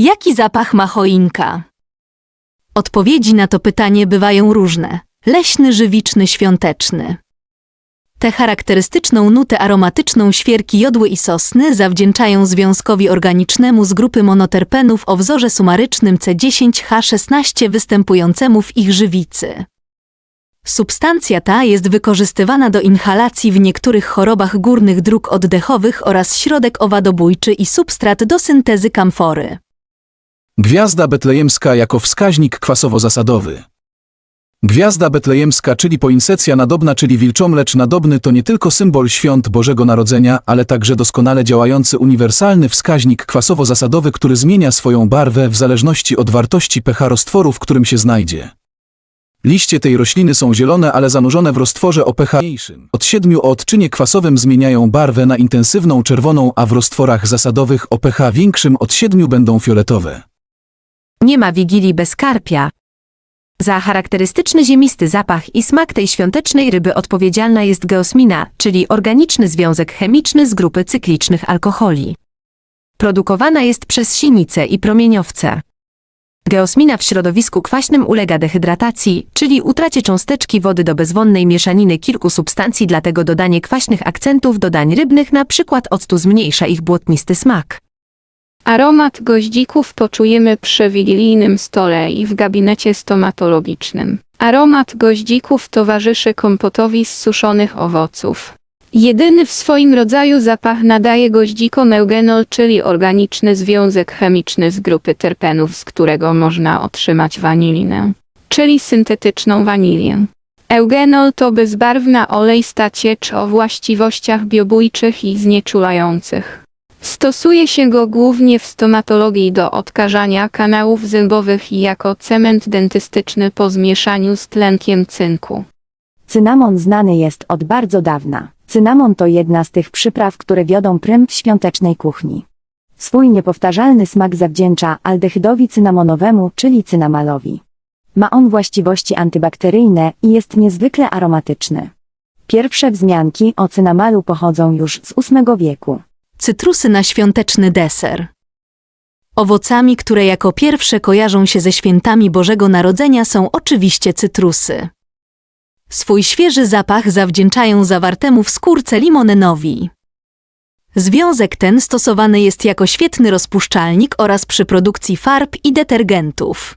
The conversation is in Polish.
Jaki zapach ma choinka? Odpowiedzi na to pytanie bywają różne. Leśny, żywiczny, świąteczny. Tę charakterystyczną nutę aromatyczną świerki jodły i sosny zawdzięczają związkowi organicznemu z grupy monoterpenów o wzorze sumarycznym C10H16 występującemu w ich żywicy. Substancja ta jest wykorzystywana do inhalacji w niektórych chorobach górnych dróg oddechowych oraz środek owadobójczy i substrat do syntezy kamfory. Gwiazda betlejemska jako wskaźnik kwasowo-zasadowy. Gwiazda betlejemska, czyli poinsecja nadobna, czyli wilczomlecz nadobny, to nie tylko symbol świąt Bożego Narodzenia, ale także doskonale działający uniwersalny wskaźnik kwasowo-zasadowy, który zmienia swoją barwę w zależności od wartości pH roztworu, w którym się znajdzie. Liście tej rośliny są zielone, ale zanurzone w roztworze o pH mniejszym. Od 7 o odczynie kwasowym zmieniają barwę na intensywną czerwoną, a w roztworach zasadowych o pH większym od 7 będą fioletowe. Nie ma wigilii bez karpia. Za charakterystyczny ziemisty zapach i smak tej świątecznej ryby odpowiedzialna jest geosmina, czyli organiczny związek chemiczny z grupy cyklicznych alkoholi. Produkowana jest przez sinice i promieniowce. Geosmina w środowisku kwaśnym ulega dehydratacji, czyli utracie cząsteczki wody do bezwonnej mieszaniny kilku substancji, dlatego dodanie kwaśnych akcentów do dań rybnych, przykład octu zmniejsza ich błotnisty smak. Aromat goździków poczujemy przy wigilijnym stole i w gabinecie stomatologicznym. Aromat goździków towarzyszy kompotowi z suszonych owoców. Jedyny w swoim rodzaju zapach nadaje goździkom eugenol, czyli organiczny związek chemiczny z grupy terpenów, z którego można otrzymać wanilinę, czyli syntetyczną wanilię. Eugenol to bezbarwna olejsta ciecz o właściwościach biobójczych i znieczulających. Stosuje się go głównie w stomatologii do odkażania kanałów zębowych i jako cement dentystyczny po zmieszaniu z tlenkiem cynku. Cynamon znany jest od bardzo dawna. Cynamon to jedna z tych przypraw, które wiodą prym w świątecznej kuchni. Swój niepowtarzalny smak zawdzięcza aldehydowi cynamonowemu, czyli cynamalowi. Ma on właściwości antybakteryjne i jest niezwykle aromatyczny. Pierwsze wzmianki o cynamalu pochodzą już z VIII wieku. Cytrusy na świąteczny deser. Owocami, które jako pierwsze kojarzą się ze świętami Bożego Narodzenia są oczywiście cytrusy. Swój świeży zapach zawdzięczają zawartemu w skórce limoneноwi. Związek ten stosowany jest jako świetny rozpuszczalnik oraz przy produkcji farb i detergentów.